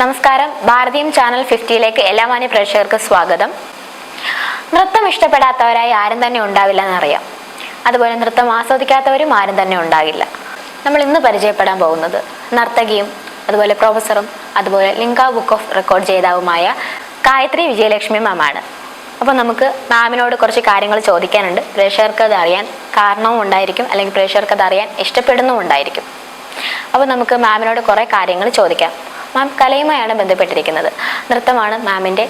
നമസ്കാരം. ഭാരതീയം ചാനൽ ഫിഫ്റ്റിയിലേക്ക് എല്ലാ മാന്യ പ്രേക്ഷകർക്ക് സ്വാഗതം. നൃത്തം ഇഷ്ടപ്പെടാത്തവരായി ആരും തന്നെ ഉണ്ടാവില്ല എന്നറിയാം അതുപോലെ നൃത്തം ആസ്വദിക്കാത്തവരും ആരും തന്നെ ഉണ്ടാകില്ല. നമ്മൾ ഇന്ന് പരിചയപ്പെടാൻ പോകുന്നത് നർത്തകിയും അതുപോലെ പ്രൊഫസറും അതുപോലെ ലിങ്ക ബുക്ക് ഓഫ് റെക്കോർഡ് ജേതാവുമായ ഗായത്രി വിജയലക്ഷ്മി മാമാണ്. അപ്പോൾ നമുക്ക് മാമിനോട് കുറച്ച് കാര്യങ്ങൾ ചോദിക്കാനുണ്ട്. പ്രേക്ഷകർക്ക് അത് അറിയാൻ കാരണവും ഉണ്ടായിരിക്കും അല്ലെങ്കിൽ പ്രേക്ഷകർക്ക് അത് അറിയാൻ ഇഷ്ടപ്പെടുന്നതും ഉണ്ടായിരിക്കും. അപ്പോൾ നമുക്ക് മാമിനോട് കുറേ കാര്യങ്ങൾ ചോദിക്കാം. മാം കലയുമായാണ് ബന്ധപ്പെട്ടിരിക്കുന്നത്. നൃത്തമാണ് മാമിന്റെ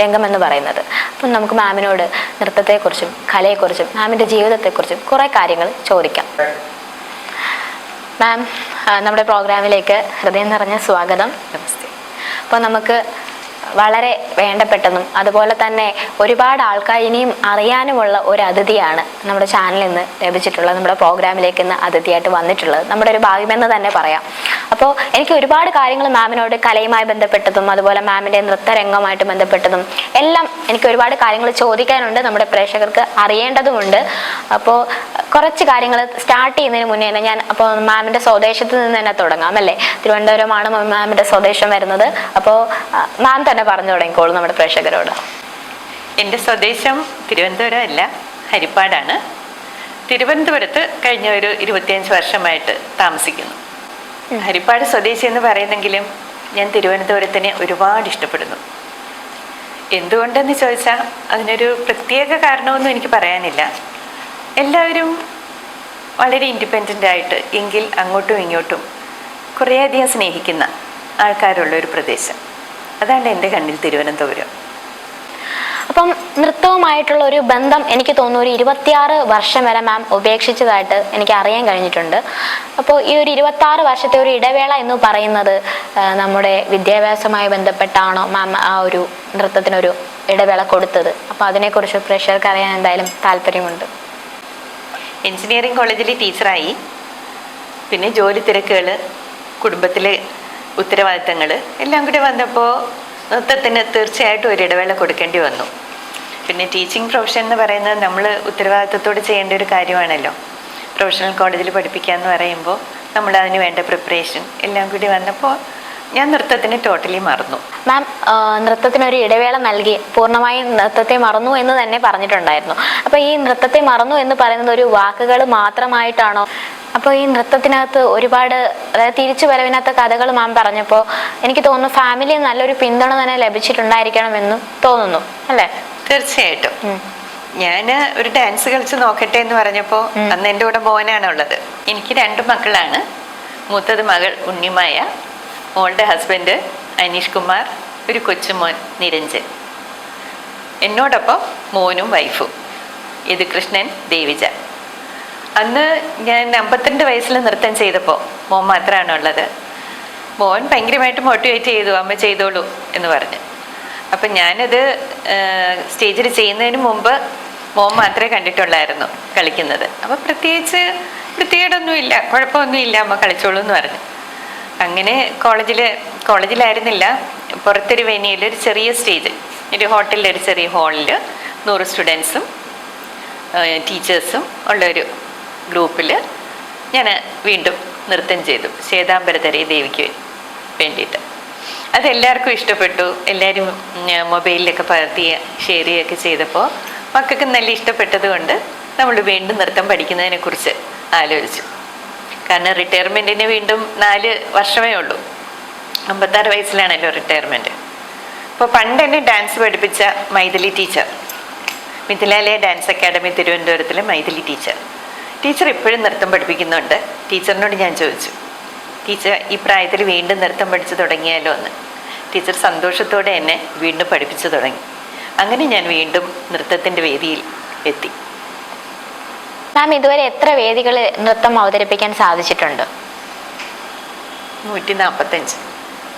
രംഗമെന്ന് പറയുന്നത്. അപ്പം നമുക്ക് മാമിനോട് നൃത്തത്തെക്കുറിച്ചും കലയെക്കുറിച്ചും മാമിന്റെ ജീവിതത്തെക്കുറിച്ചും കുറേ കാര്യങ്ങൾ ചോദിക്കാം. മാം നമ്മുടെ പ്രോഗ്രാമിലേക്ക് ഹൃദയം നിറഞ്ഞ സ്വാഗതം. നമസ്തേ. അപ്പോൾ നമുക്ക് വളരെ വേണ്ടപ്പെട്ടതും അതുപോലെ തന്നെ ഒരുപാട് ആൾക്കാർ ഇനിയും അറിയാനുമുള്ള ഒരു അതിഥിയാണ് നമ്മുടെ ചാനലിൽ നിന്ന് ലഭിച്ചിട്ടുള്ളത് നമ്മുടെ പ്രോഗ്രാമിലേക്ക് ഇന്ന് അതിഥിയായിട്ട് വന്നിട്ടുള്ളത്. നമ്മുടെ ഒരു ഭാഗ്യമെന്ന് തന്നെ പറയാം. അപ്പോൾ എനിക്ക് ഒരുപാട് കാര്യങ്ങൾ മാമിനോട് കലയുമായി ബന്ധപ്പെട്ടതും അതുപോലെ മാമിന്റെ നൃത്തരംഗമായിട്ട് ബന്ധപ്പെട്ടതും എല്ലാം എനിക്ക് ഒരുപാട് കാര്യങ്ങൾ ചോദിക്കാനുണ്ട് നമ്മുടെ പ്രേക്ഷകർക്ക് അറിയേണ്ടതുമുണ്ട്. അപ്പോൾ കുറച്ച് കാര്യങ്ങൾ സ്റ്റാർട്ട് ചെയ്യുന്നതിന് മുന്നേ തന്നെ ഞാൻ അപ്പോൾ മാമിന്റെ സ്വദേശത്ത് നിന്ന് തന്നെ തുടങ്ങാം അല്ലേ? തിരുവനന്തപുരമാണ് മാമിന്റെ സ്വദേശം വരുന്നത്. അപ്പോൾ മാം തന്നെ പറഞ്ഞു തുടങ്ങിക്കോളൂ നമ്മുടെ പ്രേക്ഷകരോട്. എന്റെ സ്വദേശം തിരുവനന്തപുരം അല്ല ഹരിപ്പാടാണ്. തിരുവനന്തപുരത്ത് കഴിഞ്ഞ ഒരു ഇരുപത്തിയഞ്ച് വർഷമായിട്ട് താമസിക്കുന്നു. ഹരിപ്പാട് സ്വദേശി എന്ന് പറയുന്നെങ്കിലും ഞാൻ തിരുവനന്തപുരത്തിനെ ഒരുപാട് ഇഷ്ടപ്പെടുന്നു. എന്തുകൊണ്ടെന്ന് ചോദിച്ചാൽ അതിനൊരു പ്രത്യേക കാരണമൊന്നും എനിക്ക് പറയാനില്ല. എല്ലാവരും വളരെ ഇൻഡിപെൻഡന്റ് ആയിട്ട് എങ്കിൽ അങ്ങോട്ടും ഇങ്ങോട്ടും കുറേയധികം സ്നേഹിക്കുന്ന ആൾക്കാരുള്ള ഒരു പ്രദേശം. അതാണ് എന്റെ കണ്ണിൽ തിരുവനന്തപുരം. അപ്പം നൃത്തവുമായിട്ടുള്ള ഒരു ബന്ധം എനിക്ക് തോന്നുന്നു ഒരു ഇരുപത്തിയാറ് വർഷം വരെ മാം ഉപേക്ഷിച്ചതായിട്ട് എനിക്ക് അറിയാൻ കഴിഞ്ഞിട്ടുണ്ട്. അപ്പോൾ ഈ ഒരു ഇരുപത്താറ് വർഷത്തെ ഒരു ഇടവേള എന്ന് പറയുന്നത് നമ്മുടെ വിദ്യാഭ്യാസവുമായി ബന്ധപ്പെട്ടാണോ മാം ആ ഒരു നൃത്തത്തിനൊരു ഇടവേള കൊടുത്തത്? അപ്പോൾ അതിനെക്കുറിച്ച് പ്രേക്ഷകർക്ക് അറിയാൻ എന്തായാലും താല്പര്യമുണ്ട്. എഞ്ചിനീയറിംഗ് കോളേജിൽ ടീച്ചറായി. പിന്നെ ജോലി തിരക്കുകൾ കുടുംബത്തിലെ ഉത്തരവാദിത്തങ്ങൾ എല്ലാം കൂടി വന്നപ്പോൾ നൃത്തത്തിന് തീർച്ചയായിട്ടും ഒരു ഇടവേള കൊടുക്കേണ്ടി വന്നു. പിന്നെ ടീച്ചിങ് പ്രൊഫഷൻ എന്ന് പറയുന്നത് നമ്മൾ ഉത്തരവാദിത്വത്തോട് ചെയ്യേണ്ട ഒരു കാര്യമാണല്ലോ. പ്രൊഫഷണൽ കോളേജിൽ പഠിപ്പിക്കുക എന്ന് പറയുമ്പോൾ നമ്മൾ അതിന് വേണ്ട പ്രിപ്പറേഷൻ എല്ലാം കൂടി വന്നപ്പോൾ ഞാൻ നൃത്തത്തിന് ടോട്ടലി മറന്നു. മാം നൃത്തത്തിന് ഒരു ഇടവേള നൽകി. പൂർണമായും നൃത്തത്തെ മറന്നു എന്ന് തന്നെ പറഞ്ഞിട്ടുണ്ടായിരുന്നു. അപ്പോൾ ഈ നൃത്തത്തെ മറന്നു എന്ന് പറയുന്നത് ഒരു വാക്കുകൾ മാത്രമായിട്ടാണോ? അപ്പോൾ ഈ നൃത്തത്തിനകത്ത് ഒരുപാട് അതായത് തിരിച്ചു വരവിനകത്ത് കഥകൾ മാം പറഞ്ഞപ്പോൾ എനിക്ക് തോന്നുന്നു ഫാമിലി നല്ലൊരു പിന്തുണ തന്നെ ലഭിച്ചിട്ടുണ്ടായിരിക്കണമെന്നും തോന്നുന്നു. അല്ലേ? തീർച്ചയായിട്ടും. ഞാൻ ഒരു ഡാൻസ് കളിച്ച് നോക്കട്ടെ എന്ന് പറഞ്ഞപ്പോൾ അന്ന് എന്റെ കൂടെ മോനാണ് ഉള്ളത് എനിക്ക് രണ്ട് മക്കളാണ്. മൂത്തത് മകൾ ഉണ്ണിമായ മോളുടെ ഹസ്ബൻഡ് അനീഷ് കുമാർ ഒരു കൊച്ചുമോൻ നിരഞ്ജൻ. എന്നോടൊപ്പം മോനും വൈഫും ഇത് കൃഷ്ണൻ ദേവിജ. അന്ന് ഞാൻ അമ്പത്തിരണ്ട് വയസ്സിൽ നൃത്തം ചെയ്തപ്പോൾ മോൻ മാത്രമാണുള്ളത് മോൻ ഭയങ്കരമായിട്ട് മോട്ടിവേറ്റ് ചെയ്തു അമ്മ ചെയ്തോളൂ എന്ന് പറഞ്ഞ്. അപ്പം ഞാനത് സ്റ്റേജിൽ ചെയ്യുന്നതിന് മുമ്പ് മോൻ മാത്രമേ കണ്ടിട്ടുള്ളായിരുന്നു കളിക്കുന്നത്. അപ്പം പ്രത്യേകിച്ച് വൃത്തികേടൊന്നുമില്ല കുഴപ്പമൊന്നുമില്ല അമ്മ കളിച്ചോളൂ എന്ന് പറഞ്ഞു. അങ്ങനെ കോളേജിൽ കോളേജിലായിരുന്നില്ല. പുറത്തൊരു വെനിയിൽ ഒരു ചെറിയ സ്റ്റേജ് ഒരു ഹോട്ടലിൽ ഒരു ചെറിയ ഹാളിൽ നൂറ് സ്റ്റുഡൻസും ടീച്ചേഴ്സും ഉള്ളൊരു ഗ്രൂപ്പിൽ ഞാൻ വീണ്ടും നൃത്തം ചെയ്തു. ശ്വേതാംബരതരെ ദേവിക്ക് വേണ്ടിയിട്ട്. അതെല്ലാവർക്കും ഇഷ്ടപ്പെട്ടു. എല്ലാവരും മൊബൈലിലൊക്കെ പകർത്തി ഷെയർ ചെയ്യുകയൊക്കെ ചെയ്തപ്പോൾ മക്കൾക്ക് നല്ല ഇഷ്ടപ്പെട്ടത് കൊണ്ട് നമ്മൾ വീണ്ടും നൃത്തം പഠിക്കുന്നതിനെക്കുറിച്ച് ആലോചിച്ചു. കാരണം റിട്ടയർമെന്റിന് വീണ്ടും നാല് വർഷമേ ഉള്ളൂ. അമ്പത്താറ് വയസ്സിലാണല്ലോ റിട്ടയർമെന്റ് അപ്പോൾ പണ്ട് എന്നെ ഡാൻസ് പഠിപ്പിച്ച Maithili teacher Mithilalaya dance academy തിരുവനന്തപുരത്തിലെ Maithili teacher teacher ഇപ്പോഴും നൃത്തം പഠിപ്പിക്കുന്നുണ്ട്. ടീച്ചറിനോട് ഞാൻ ചോദിച്ചു ടീച്ചർ ഈ പ്രായത്തിൽ വീണ്ടും നൃത്തം പഠിച്ചു തുടങ്ങിയാലോ? എന്ന്. ടീച്ചർ സന്തോഷത്തോടെ എന്നെ വീണ്ടും പഠിപ്പിച്ചു തുടങ്ങി. അങ്ങനെ ഞാൻ വീണ്ടും നൃത്തത്തിന്റെ വേദിയിൽ എത്തി. മാം ഇതുവരെ എത്ര വേദികളിൽ നൃത്തം അവതരിപ്പിക്കാൻ സാധിച്ചിട്ടുണ്ട്? നൂറ്റി നാൽപ്പത്തഞ്ച്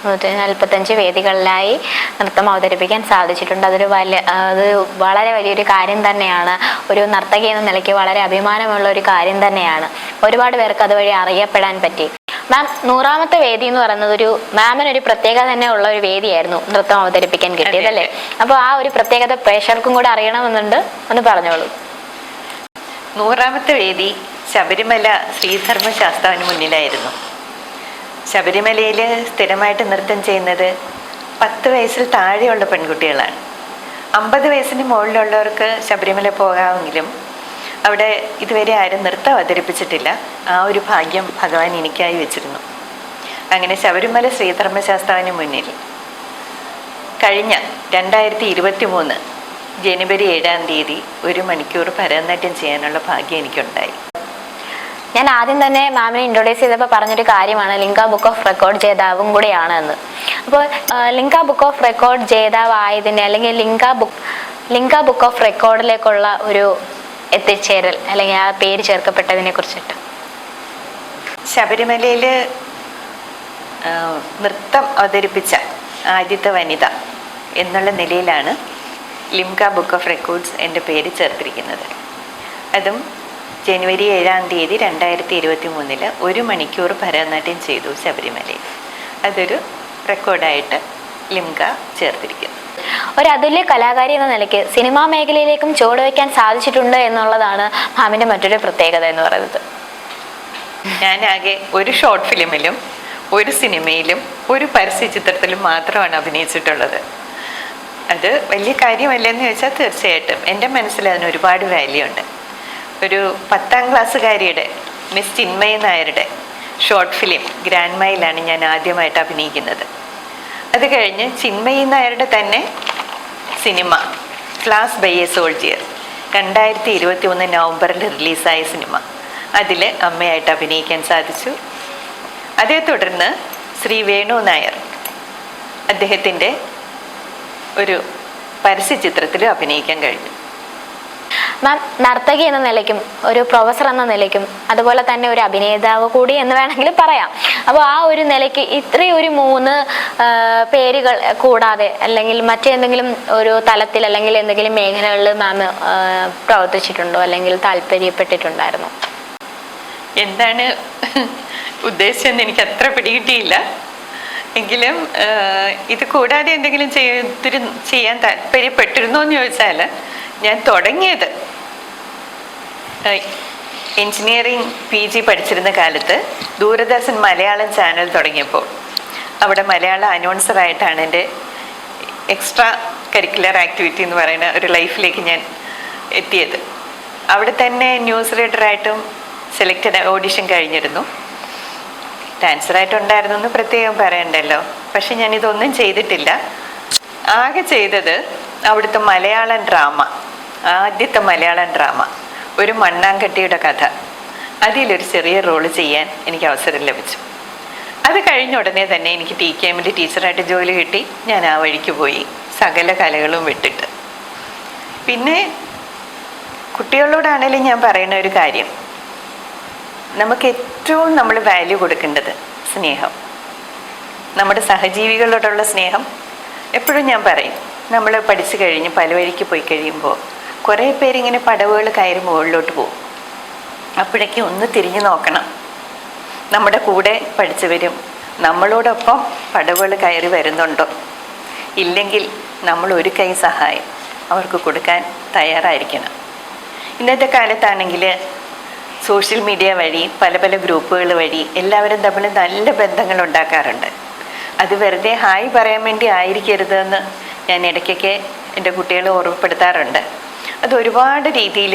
നൂറ്റി നാൽപ്പത്തഞ്ച് വേദികളിലായി നൃത്തം അവതരിപ്പിക്കാൻ സാധിച്ചിട്ടുണ്ട്. അതൊരു വലിയ അത് വളരെ വലിയൊരു കാര്യം തന്നെയാണ്. ഒരു നർത്തകി എന്ന നിലയ്ക്ക് വളരെ അഭിമാനമുള്ള ഒരു കാര്യം തന്നെയാണ്. ഒരുപാട് പേർക്ക് അതുവഴി അറിയപ്പെടാൻ പറ്റി. മാം നൂറാമത്തെ വേദി എന്ന് പറയുന്നത് ഒരു മാമിന് ഒരു പ്രത്യേകത തന്നെ ഉള്ള ഒരു വേദിയായിരുന്നു നൃത്തം അവതരിപ്പിക്കാൻ കിട്ടിയത് അല്ലേ അപ്പോൾ ആ ഒരു പ്രത്യേകത പ്രേക്ഷകർക്കും കൂടെ അറിയണമെന്നുണ്ട്. ഒന്ന് പറഞ്ഞോളൂ. നൂറാമത്തെ വേദി ശബരിമല ശ്രീധർമ്മ ശാസ്താവിന് മുന്നിലായിരുന്നു. ശബരിമലയിൽ സ്ഥിരമായിട്ട് നൃത്തം ചെയ്യുന്നത് പത്ത് വയസ്സിൽ താഴെയുള്ള പെൺകുട്ടികളാണ്. അമ്പത് വയസ്സിന് മുകളിലുള്ളവർക്ക് ശബരിമല പോകാമെങ്കിലും അവിടെ ഇതുവരെ ആരും നൃത്തം അവതരിപ്പിച്ചിട്ടില്ല. ആ ഒരു ഭാഗ്യം ഭഗവാൻ എനിക്കായി വെച്ചിരുന്നു. അങ്ങനെ ശബരിമല ശ്രീധർമ്മശാസ്താവിന് മുന്നിൽ കഴിഞ്ഞ രണ്ടായിരത്തി ഇരുപത്തി മൂന്ന് ജനുവരി ഏഴാം തീയതി ഒരു മണിക്കൂർ ഭരതനാട്യം ചെയ്യാനുള്ള ഭാഗ്യം എനിക്കുണ്ടായി. ഞാൻ ആദ്യം തന്നെ മാമിനെ ഇൻട്രൊഡ്യൂസ് ചെയ്തപ്പോൾ പറഞ്ഞൊരു കാര്യമാണ് ലിങ്ക ബുക്ക് ഓഫ് റെക്കോർഡ് ജേതാവും കൂടെയാണ് എന്ന്. അപ്പോൾ ലിങ്ക ബുക്ക് ഓഫ് റെക്കോർഡ് ജേതാവായതിന് അല്ലെങ്കിൽ Limca book Limca book of റെക്കോർഡിലേക്കുള്ള ഒരു എത്തിച്ചേരൽ അല്ലെങ്കിൽ ആ പേര് ചേർക്കപ്പെട്ടതിനെ കുറിച്ചിട്ട്. ശബരിമലയിൽ നൃത്തം അവതരിപ്പിച്ച ആദ്യത്തെ വനിത എന്നുള്ള നിലയിലാണ് ലിംക ബുക്ക് ഓഫ് റെക്കോർഡ്സ് എന്റെ പേര് ചേർത്തിരിക്കുന്നത്. അതും ജനുവരി ഏഴാം തീയതി രണ്ടായിരത്തി ഇരുപത്തി മൂന്നിൽ ഒരു മണിക്കൂർ ഭരതനാട്യം ചെയ്തു ശബരിമലയിൽ. അതൊരു റെക്കോർഡായിട്ട് ലിംക ചേർത്തിരിക്കുന്നു. ഒരു അതുല്യ കലാകാരി എന്ന നിലയ്ക്ക് സിനിമാ മേഖലയിലേക്കും ചുവടുവയ്ക്കാൻ സാധിച്ചിട്ടുണ്ട് എന്നുള്ളതാണ് മാമിന്റെ മറ്റൊരു പ്രത്യേകത എന്ന് പറയുന്നത്. ഞാൻ ആകെ ഒരു ഷോർട്ട് ഫിലിമിലും ഒരു സിനിമയിലും ഒരു പരസ്യ ചിത്രത്തിലും മാത്രമാണ് അഭിനയിച്ചിട്ടുള്ളത്. അത് വലിയ കാര്യമല്ലെന്ന് ചോദിച്ചാൽ തീർച്ചയായിട്ടും. എന്റെ മനസ്സിൽ അതിന് ഒരുപാട് വാല്യൂ ഉണ്ട്. ഒരു പത്താം ക്ലാസ്സുകാരിയുടെ മിസ് ചിന്മയ നായരുടെ ഷോർട്ട് ഫിലിം ഗ്രാൻഡ് മൈലാണ് ഞാൻ ആദ്യമായിട്ട് അഭിനയിക്കുന്നത്. അത് കഴിഞ്ഞ് ചിന്മയി നായരുടെ തന്നെ cinema. Class by a soldier രണ്ടായിരത്തി ഇരുപത്തി ഒന്ന് നവംബറിൽ റിലീസായ സിനിമ. അതിൽ അമ്മയായിട്ട് അഭിനയിക്കാൻ സാധിച്ചു. അതേ തുടർന്ന് ശ്രീ വേണു നായർ അദ്ദേഹത്തിന്റെ ഒരു പരസ്യ ചിത്രത്തിൽ അഭിനയിക്കാൻ കഴിഞ്ഞു. മാം നർത്തകി എന്ന നിലയ്ക്കും ഒരു പ്രൊഫസർ എന്ന നിലയ്ക്കും അതുപോലെ തന്നെ ഒരു അഭിനേതാവ് കൂടി എന്ന് വേണമെങ്കിൽ പറയാം. അപ്പോൾ ആ ഒരു നിലയ്ക്ക് ഇത്രയും ഒരു മൂന്ന് പേരുകൾ കൂടാതെ അല്ലെങ്കിൽ മറ്റേന്തെങ്കിലും ഒരു തലത്തിൽ അല്ലെങ്കിൽ എന്തെങ്കിലും മേഖലകളിൽ മാം പ്രവർത്തിച്ചിട്ടുണ്ടോ അല്ലെങ്കിൽ താല്പര്യപ്പെട്ടിട്ടുണ്ടായിരുന്നോ? എന്താണ് ഉദ്ദേശിച്ചെന്ന് എനിക്ക് അത്ര പിടികിട്ടിയില്ല. എങ്കിലും ഇത് കൂടാതെ എന്തെങ്കിലും ചെയ്തിരു ചെയ്യാൻ താല്പര്യപ്പെട്ടിരുന്നോ എന്ന് ചോദിച്ചാൽ ഞാൻ തുടങ്ങിയത് എൻജിനീയറിംഗ് പി ജി പഠിച്ചിരുന്ന കാലത്ത് ദൂരദർശൻ മലയാളം ചാനൽ തുടങ്ങിയപ്പോൾ. അവിടെ മലയാള അനൗൺസറായിട്ടാണ് എന്റെ എക്സ്ട്രാ കരിക്കുലർ ആക്ടിവിറ്റി എന്ന് പറയുന്ന ഒരു ലൈഫിലേക്ക് ഞാൻ എത്തിയത്. അവിടെ തന്നെ ന്യൂസ് റീഡറായിട്ടും സെലക്റ്റഡ് ഓഡിഷൻ കഴിഞ്ഞിരുന്നു. ഡാൻസറായിട്ടുണ്ടായിരുന്നു എന്ന് പ്രത്യേകം പറയണ്ടല്ലോ. പക്ഷെ ഞാൻ ഇതൊന്നും ചെയ്തിട്ടില്ല. ആകെ ചെയ്തത് അവിടുത്തെ മലയാളം ഡ്രാമ ആദ്യത്തെ മലയാളം ഡ്രാമ. ഒരു മണ്ണാങ്കട്ടിയുടെ കഥ. അതിലൊരു ചെറിയ റോൾ ചെയ്യാൻ എനിക്ക് അവസരം ലഭിച്ചു. അത് കഴിഞ്ഞ ഉടനെ തന്നെ എനിക്ക് ടി കെ എമ്മിന്റെ ടീച്ചറായിട്ട് ജോലി കിട്ടി. ഞാൻ ആ വഴിക്ക് പോയി സകല കലകളും വിട്ടിട്ട്. പിന്നെ കുട്ടികളോടാണേലും ഞാൻ പറയുന്ന ഒരു കാര്യം. നമുക്ക് ഏറ്റവും നമ്മൾ വാല്യൂ കൊടുക്കേണ്ടത് സ്നേഹം. നമ്മുടെ സഹജീവികളോടുള്ള സ്നേഹം. എപ്പോഴും ഞാൻ പറയും നമ്മൾ പഠിച്ചു കഴിഞ്ഞ് പല വഴിക്ക് പോയി കഴിയുമ്പോൾ കുറേ പേരിങ്ങനെ പടവുകൾ കയറി മുകളിലോട്ട് പോകും. അപ്പോഴേക്കും ഒന്ന് തിരിഞ്ഞു നോക്കണം. നമ്മുടെ കൂടെ പഠിച്ചവരും നമ്മളോടൊപ്പം പടവുകൾ കയറി വരുന്നുണ്ടോ? ഇല്ലെങ്കിൽ നമ്മൾ ഒരു കൈ സഹായം അവർക്ക് കൊടുക്കാൻ തയ്യാറായിരിക്കണം. ഇന്നത്തെ കാലത്താണെങ്കിൽ സോഷ്യൽ മീഡിയ വഴി പല പല ഗ്രൂപ്പുകൾ വഴി എല്ലാവരും തമ്മിൽ നല്ല ബന്ധങ്ങൾ ഉണ്ടാക്കാറുണ്ട്. അത് വെറുതെ ഹായ് പറയാൻ വേണ്ടി ആയിരിക്കരുതെന്ന് ഞാൻ ഇടയ്ക്കൊക്കെ എന്റെ കുട്ടികളെ ഓർമ്മപ്പെടുത്താറുണ്ട്. അത് ഒരുപാട് രീതിയിൽ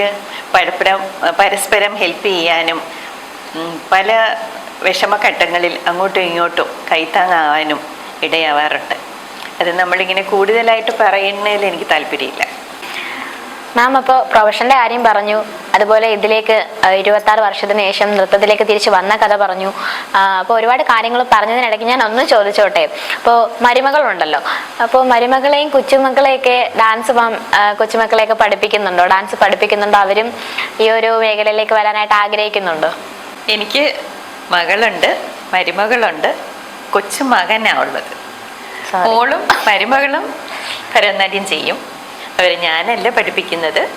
പരസ്പരം പരസ്പരം ഹെൽപ്പ് ചെയ്യാനും പല വിഷമഘട്ടങ്ങളിൽ അങ്ങോട്ടും ഇങ്ങോട്ടും കൈത്താങ്ങാവാനും ഇടയാവാറുണ്ട്. അത് നമ്മളിങ്ങനെ കൂടുതലായിട്ട് പറയുന്നതിൽ എനിക്ക് താല്പര്യമില്ല. മാം അപ്പോൾ പ്രൊഫഷന്റെ കാര്യം പറഞ്ഞു. അതുപോലെ ഇതിലേക്ക് ഇരുപത്തി ആറ് വർഷത്തിന് ശേഷം നൃത്തത്തിലേക്ക് തിരിച്ചു വന്ന കഥ പറഞ്ഞു. അപ്പോൾ ഒരുപാട് കാര്യങ്ങൾ പറഞ്ഞതിനിടയ്ക്ക് ഞാൻ ഒന്ന് ചോദിച്ചോട്ടെ? അപ്പോൾ മരുമകളുണ്ടല്ലോ. അപ്പോൾ മരുമകളെയും കൊച്ചുമക്കളെയൊക്കെ ഡാൻസ് കൊച്ചുമക്കളെയൊക്കെ പഠിപ്പിക്കുന്നുണ്ടോ? ഡാൻസ് പഠിപ്പിക്കുന്നുണ്ടോ? അവരും ഈ ഒരു മേഖലയിലേക്ക് വരാനായിട്ട് ആഗ്രഹിക്കുന്നുണ്ടോ? എനിക്ക് മകളുണ്ട് മരുമകളുണ്ട് കൊച്ചുമകനാ ഉള്ളത്. മോളും മരുമകളും ഭരതനാട്യം ചെയ്യും. അവരെ ഞാനല്ല പഠിപ്പിക്കുന്നത്.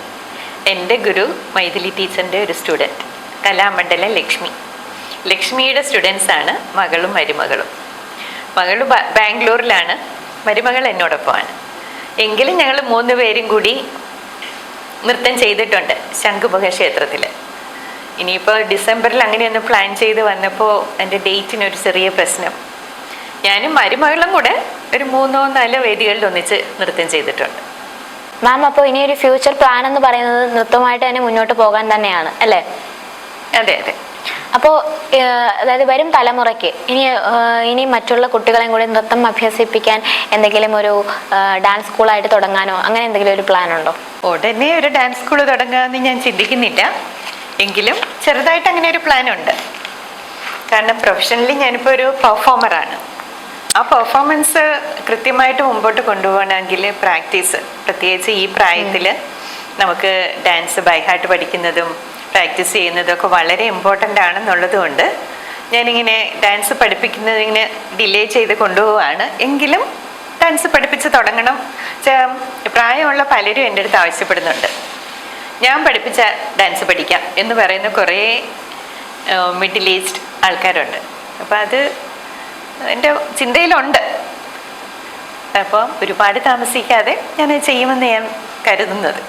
എന്റെ ഗുരു മൈഥിലി ടീച്ചറിന്റെ ഒരു സ്റ്റുഡന്റ് കലാമണ്ഡലം ലക്ഷ്മി. ലക്ഷ്മിയുടെ സ്റ്റുഡൻസാണ് മകളും മരുമകളും. മകൾ ബാംഗ്ലൂരിലാണ് മരുമകൾ എന്നോടൊപ്പമാണ്. എങ്കിലും ഞങ്ങൾ മൂന്ന് പേരും കൂടി നൃത്തം ചെയ്തിട്ടുണ്ട് ശംഖുമുഖ ക്ഷേത്രത്തിൽ ഇനിയിപ്പോൾ ഡിസംബറിൽ അങ്ങനെയൊന്ന് പ്ലാൻ ചെയ്ത് വന്നപ്പോൾ എന്റെ ഡേറ്റിനൊരു ചെറിയ പ്രശ്നം. ഞാനും മരുമകളും കൂടെ ഒരു മൂന്നോ നാലോ വേദികളിൽ ഒന്നിച്ച് നൃത്തം ചെയ്തിട്ടുണ്ട്. മാം അപ്പോൾ ഇനി ഒരു ഫ്യൂച്ചർ പ്ലാൻ എന്ന് പറയുന്നത് നൃത്തമായിട്ട് തന്നെ മുന്നോട്ട് പോകാൻ തന്നെയാണ് അല്ലേ? അതെ അതെ. അപ്പോൾ അതായത് വരും തലമുറയ്ക്ക് ഇനി ഇനി മറ്റുള്ള കുട്ടികളെയും കൂടി നൃത്തം അഭ്യസിപ്പിക്കാൻ എന്തെങ്കിലും ഒരു ഡാൻസ് സ്കൂളായിട്ട് തുടങ്ങാനോ അങ്ങനെ എന്തെങ്കിലും ഒരു പ്ലാൻ ഉണ്ടോ? ഉടനെ ഒരു ഡാൻസ് സ്കൂൾ തുടങ്ങാമെന്ന് ഞാൻ ചിന്തിക്കുന്നില്ല. എങ്കിലും ചെറുതായിട്ട് അങ്ങനെ ഒരു പ്ലാൻ ഉണ്ട്. കാരണം പ്രൊഫഷണലി ഞാനിപ്പോൾ ഒരു പെർഫോമറാണ് ആ പെർഫോമൻസ് കൃത്യമായിട്ട് മുമ്പോട്ട് കൊണ്ടുപോകണമെങ്കിൽ പ്രാക്ടീസ് പ്രത്യേകിച്ച് ഈ പ്രായത്തിൽ നമുക്ക് ഡാൻസ് ബൈഹാർട്ട് പഠിക്കുന്നതും പ്രാക്ടീസ് ചെയ്യുന്നതും ഒക്കെ വളരെ ഇമ്പോർട്ടന്റ് ആണെന്നുള്ളത് കൊണ്ട് ഞാനിങ്ങനെ ഡാൻസ് പഠിപ്പിക്കുന്നതിങ്ങനെ ഡിലേ ചെയ്ത് കൊണ്ടുപോവാണ്. എങ്കിലും ഡാൻസ് പഠിപ്പിച്ച് തുടങ്ങണം. പ്രായമുള്ള പലരും എന്റെ അടുത്ത് ആവശ്യപ്പെടുന്നുണ്ട്. ഞാൻ പഠിപ്പിച്ച ഡാൻസ് പഠിക്കാം എന്ന് പറയുന്ന കുറേ മിഡിൽ ഈസ്റ്റ് ആൾക്കാരുണ്ട്. അപ്പോൾ അത് എന്റെ ചിന്തയിലുണ്ട്. അപ്പോൾ ഒരുപാട് താമസിക്കാതെ ഞാൻ ചെയ്യുമെന്ന് ഞാൻ കരുതുന്നത്.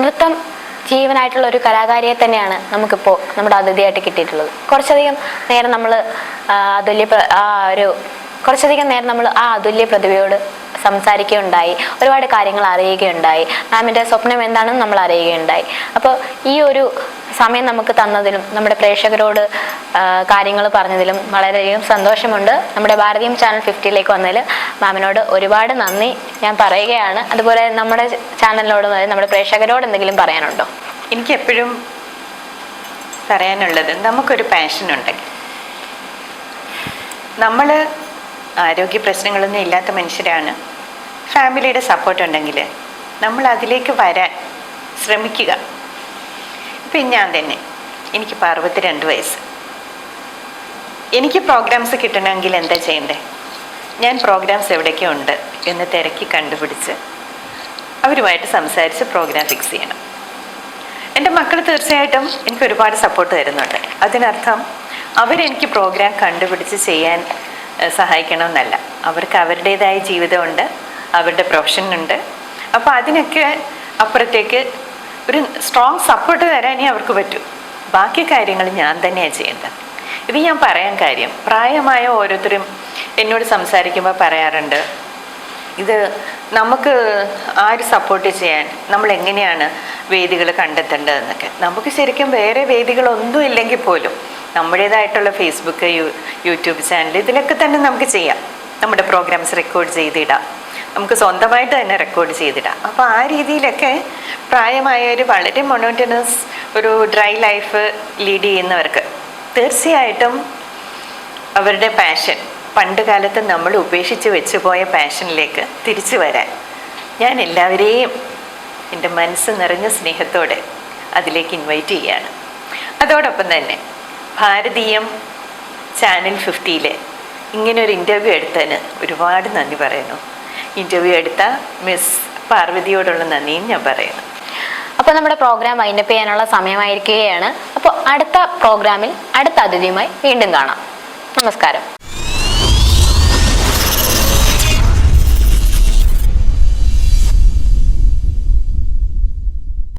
നൃത്തം ജീവനായിട്ടുള്ള ഒരു കലാകാരിയെ തന്നെയാണ് നമുക്കിപ്പോൾ നമ്മുടെ അതിഥിയായിട്ട് കിട്ടിയിട്ടുള്ളത്. കുറച്ചധികം നേരം നമ്മൾ അതുല്യ ആ ഒരു കുറച്ചധികം നേരം നമ്മൾ ആ അതുല്യ പ്രതിഭയോട് സംസാരിക്കുകയുണ്ടായി. ഒരുപാട് കാര്യങ്ങൾ അറിയുകയുണ്ടായി. മാമിന്റെ സ്വപ്നം എന്താണെന്ന് നമ്മൾ അറിയുകയുണ്ടായി. അപ്പോൾ ഈ ഒരു സമയം നമുക്ക് തന്നതിലും നമ്മുടെ പ്രേക്ഷകരോട് കാര്യങ്ങൾ പറഞ്ഞതിലും വളരെയധികം സന്തോഷമുണ്ട്. നമ്മുടെ ഭാരതീയം ചാനൽ ഫിഫ്റ്റിയിലേക്ക് വന്നതിൽ മാമിനോട് ഒരുപാട് നന്ദി ഞാൻ പറയുകയാണ്. അതുപോലെ നമ്മുടെ ചാനലിനോട് നമ്മുടെ പ്രേക്ഷകരോട് എന്തെങ്കിലും പറയാനുണ്ടോ? എനിക്ക് എപ്പോഴും പറയാനുള്ളത് നമുക്കൊരു പാഷനുണ്ട്. നമ്മൾ ആരോഗ്യ പ്രശ്നങ്ങളൊന്നും ഇല്ലാത്ത മനുഷ്യരാണ്. ഫാമിലിയുടെ സപ്പോർട്ട് ഉണ്ടെങ്കിൽ നമ്മൾ അതിലേക്ക് വരാൻ ശ്രമിക്കുക. ഇപ്പം ഞാൻ തന്നെ. എനിക്കിപ്പോൾ അറുപത്തിരണ്ട് വയസ്സ്. എനിക്ക് പ്രോഗ്രാംസ് കിട്ടണമെങ്കിൽ എന്താ ചെയ്യണ്ടേ? ഞാൻ പ്രോഗ്രാംസ് എവിടെയൊക്കെ ഉണ്ട് എന്ന് തിരക്കി കണ്ടുപിടിച്ച് അവരുമായിട്ട് സംസാരിച്ച് പ്രോഗ്രാം ഫിക്സ് ചെയ്യണം. എന്റെ മക്കൾ തീർച്ചയായിട്ടും എനിക്ക് ഒരുപാട് സപ്പോർട്ട് തരുന്നുണ്ട്. അതിനർത്ഥം അവരെനിക്ക് പ്രോഗ്രാം കണ്ടുപിടിച്ച് ചെയ്യാൻ സഹായിക്കണമെന്നല്ല. അവർക്ക് അവരുടേതായ ജീവിതമുണ്ട് അവരുടെ പ്രൊഫഷനുണ്ട് അപ്പോൾ അതിനൊക്കെ അപ്പുറത്തേക്ക് ഒരു സ്ട്രോങ് സപ്പോർട്ട് തരാനേ അവർക്ക് പറ്റൂ. ബാക്കി കാര്യങ്ങൾ ഞാൻ തന്നെയാണ് ചെയ്യേണ്ടത്. ഇത് ഞാൻ പറയാൻ കാര്യം പ്രായമായ ഓരോരുത്തരും എന്നോട് സംസാരിക്കുമ്പോൾ പറയാറുണ്ട് ഇത് നമുക്ക് ആര് സപ്പോർട്ട് ചെയ്യാൻ നമ്മൾ എങ്ങനെയാണ് വേദികൾ കണ്ടെത്തേണ്ടതെന്നൊക്കെ. നമുക്ക് ശരിക്കും വേറെ വേദികളൊന്നും ഇല്ലെങ്കിൽ പോലും നമ്മുടേതായിട്ടുള്ള ഫേസ്ബുക്ക് യൂട്യൂബ് ചാനൽ ഇതിലൊക്കെ തന്നെ നമുക്ക് ചെയ്യാം. നമ്മുടെ പ്രോഗ്രാംസ് റെക്കോർഡ് ചെയ്തിടാം. നമുക്ക് സ്വന്തമായിട്ട് തന്നെ റെക്കോർഡ് ചെയ്തിടാം. അപ്പോൾ ആ രീതിയിലൊക്കെ പ്രായമായവർ വളരെ മൊണോട്ടനസ് ഒരു ഡ്രൈ ലൈഫ് ലീഡ് ചെയ്യുന്നവർക്ക് തീർച്ചയായിട്ടും അവരുടെ പാഷൻ പണ്ട് കാലത്ത് നമ്മൾ ഉപേക്ഷിച്ച് വെച്ച് പോയ പാഷനിലേക്ക് തിരിച്ചു വരാൻ ഞാൻ എല്ലാവരെയും എന്റെ മനസ്സ് നിറഞ്ഞ സ്നേഹത്തോടെ അതിലേക്ക് ഇൻവൈറ്റ് ചെയ്യുകയാണ് അതോടൊപ്പം തന്നെ ഭാരതീയം ചാനൽ ഫിഫ്റ്റിയിലെ ഇങ്ങനെ ഒരു ഇന്റർവ്യൂ എടുത്തതിന് ഒരുപാട് നന്ദി പറയുന്നു. ഇന്റർവ്യൂ എടുത്ത മിസ് പാർവതിയോടുള്ള നന്ദിയും ഞാൻ പറയുന്നു. അപ്പോൾ നമ്മുടെ പ്രോഗ്രാം വൈൻഡപ്പ് ചെയ്യാനുള്ള സമയമായിരിക്കുകയാണ്. അപ്പോൾ അടുത്ത പ്രോഗ്രാമിൽ അടുത്ത അതിഥിയുമായി വീണ്ടും കാണാം. നമസ്കാരം.